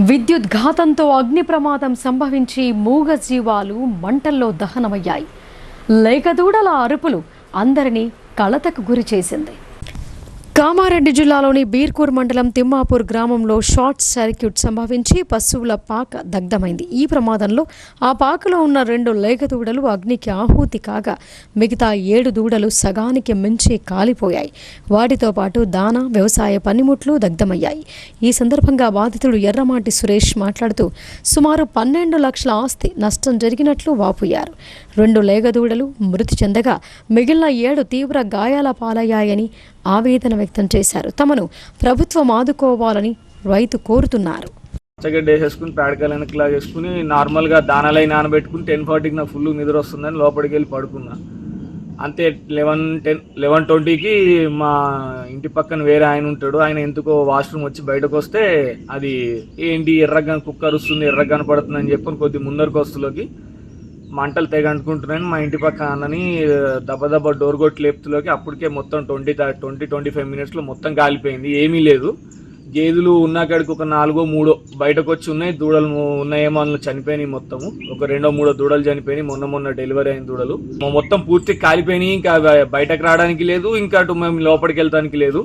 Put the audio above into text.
విద్యుత్ ఘాతంతో అగ్ని ప్రమాదం సంభవించి మూగ జీవాలు మంటల్లో దహనమయ్యాయి. లేకదూడల అరుపులు అందరినీ కలతకు గురి చేసింది. కామారెడ్డి జిల్లాలోని బీర్కూర్ మండలం తిమ్మాపూర్ గ్రామంలో షార్ట్ సర్క్యూట్ సంభవించి పశువుల పాక దగ్ధమైంది. ఈ ప్రమాదంలో ఆ పాకలో ఉన్న రెండు లేగ దూడలు అగ్నికి ఆహుతి కాగా మిగతా ఏడు దూడలు సగానికి మించి కాలిపోయాయి. వాటితో పాటు దాన వ్యవసాయ పనిముట్లు దగ్ధమయ్యాయి. ఈ సందర్భంగా బాధితుడు ఎర్రమాటి సురేష్ మాట్లాడుతూ సుమారు పన్నెండు లక్షల ఆస్తి నష్టం జరిగినట్లు వాపోయారు. రెండు లేగదూడలు మృతి చెందగా మిగిలిన ఏడు తీవ్ర గాయాల పాలయ్యాయని ఆవేదన వ్యక్తం చేశారు. తమను ప్రభుత్వం ఆదుకోవాలని రైతు కోరుతున్నారు. పచ్చగడ్డ వేసేసుకుని పేడకాయలు వెనక్కి నార్మల్గా దానాలై నానబెట్టుకుని టెన్ ఫార్టీకి నాకు ఫుల్ నిద్ర వస్తుందని లోపలికి వెళ్ళి పడుకున్నా. అంతే లెవెన్ టెన్ లెవెన్ ట్వంటీకి మా ఇంటి పక్కన వేరే ఆయన ఉంటాడు. ఆయన ఎందుకో వాష్రూమ్ వచ్చి బయటకు వస్తే అది ఏంటి ఎర్రగా కుక్క అరుస్తుంది ఎర్రగా కనపడుతుంది అని చెప్పి కొద్ది ముందరకు వస్తులోకి మంటలు తెగ అంటుకుంటున్నాను మా ఇంటి పక్క అన్నని దెబ్బ డోర్ కొట్టి లేపుతులోకి అప్పటికే మొత్తం ట్వంటీ ట్వంటీ ట్వంటీ ఫైవ్ మినిట్స్లో మొత్తం కాలిపోయింది. ఏమీ లేదు. గేదెలు ఉన్నాకాడికి ఒక నాలుగో మూడో బయటకు వచ్చి ఉన్నాయి. దూడలు ఉన్నాయేమో అందులో చనిపోయినాయి మొత్తము. ఒక రెండో మూడో దూడలు చనిపోయినాయి. మొన్న మొన్న డెలివరీ అయిన దూడలు. మొత్తం పూర్తి కాలిపోయినాయి. ఇంకా బయటకు రావడానికి లేదు. ఇంకా అటు మేము లోపలికి వెళ్తానికి లేదు.